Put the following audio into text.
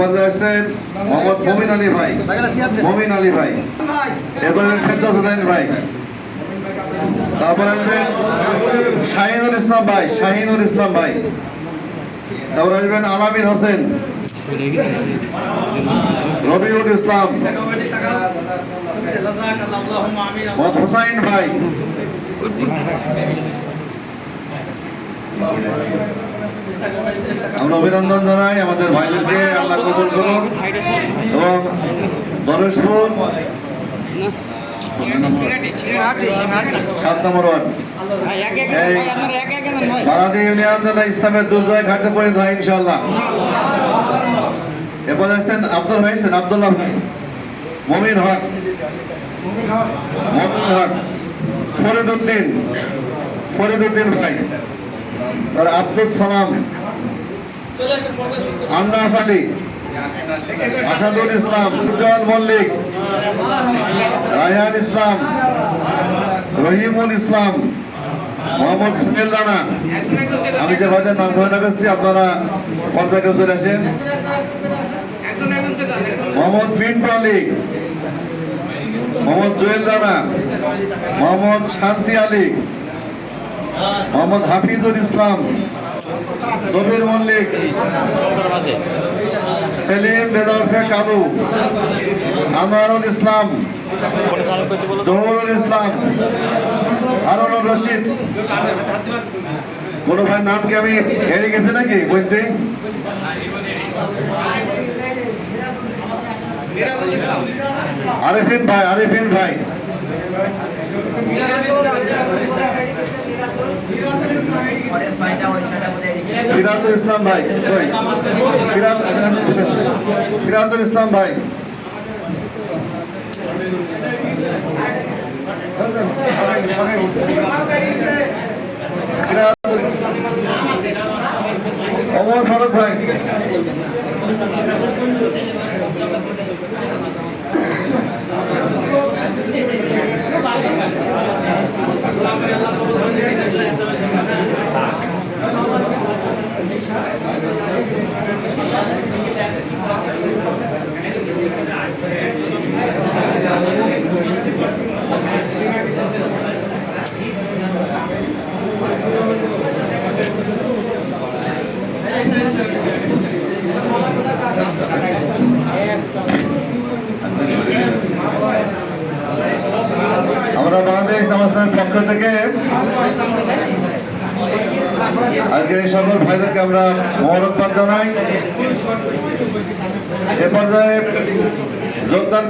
পর্যায়ে আসছেন মোহাম্মদ মমিন আলী ভাই। মমিন আলী ভাই। এরপরে ফেরদৌস হোসেন ভাই। তারপর আসবেন শাহিনুল ইসলাম ভাই শাহিনুল ইসলাম ভাই। তারপর আসবেন আলামিন হোসেন। রবিউল ইসলাম। হুসাইন ভাই। আমরা অভিনন্দন জানাই আমাদের ভাইদেরকে, আল্লাহ কবুল করুন এবং দরেশপুর সাত নম্বর ওয়ার্ড। ইউনিয়ন যেন ইসলামের দুর্জয় পরিণত হয় ইনশাল্লাহ এরপর আসছেন আব্দুল ভাই আছেন আবদুল্লাহ ভাই। মমিন হক। মমিন হক। ফরিদ উদ্দিন ফরিদ উদ্দিন ভাই। আর আব্দুল সালাম। আন্দাস আলী। আসাদুল ইসলাম। উজ্জ্বল মল্লিক। রায়হান ইসলাম। রহিমুল ইসলাম। মোহাম্মদ সুহেল রানা। আমি যে ভাইদের নাম ঘোষণা করছি, আপনারা পর্দায় কেউ চলে আসেন। মোহাম্মদ পিন্টু আলী মোহাম্মদ জুয়েল রানা। মোহাম্মদ শান্তি আলী। মোহাম্মদ হাফিজুল ইসলাম দবির মল্লিক, সেলিম বেদাফে কালু, আনোয়ারুল ইসলাম, জহুরুল ইসলাম, হারুনুর রশিদ। কোনো ভাই নাম কি আমি হেরে গেছি নাকি বলতে আরিফিন ভাই আরিফিন ভাই। ফিরাতুল ইসলাম ভাই ফিরাতুল ইসলাম ভাই অমর ফারুক ভাই আমরা বাংলাদেশ পক্ষ থেকে আজকে এই সকল ভাইদেরকে আমরা মোবারকবাদ জানাই। এ পর্যায়ে যোগদান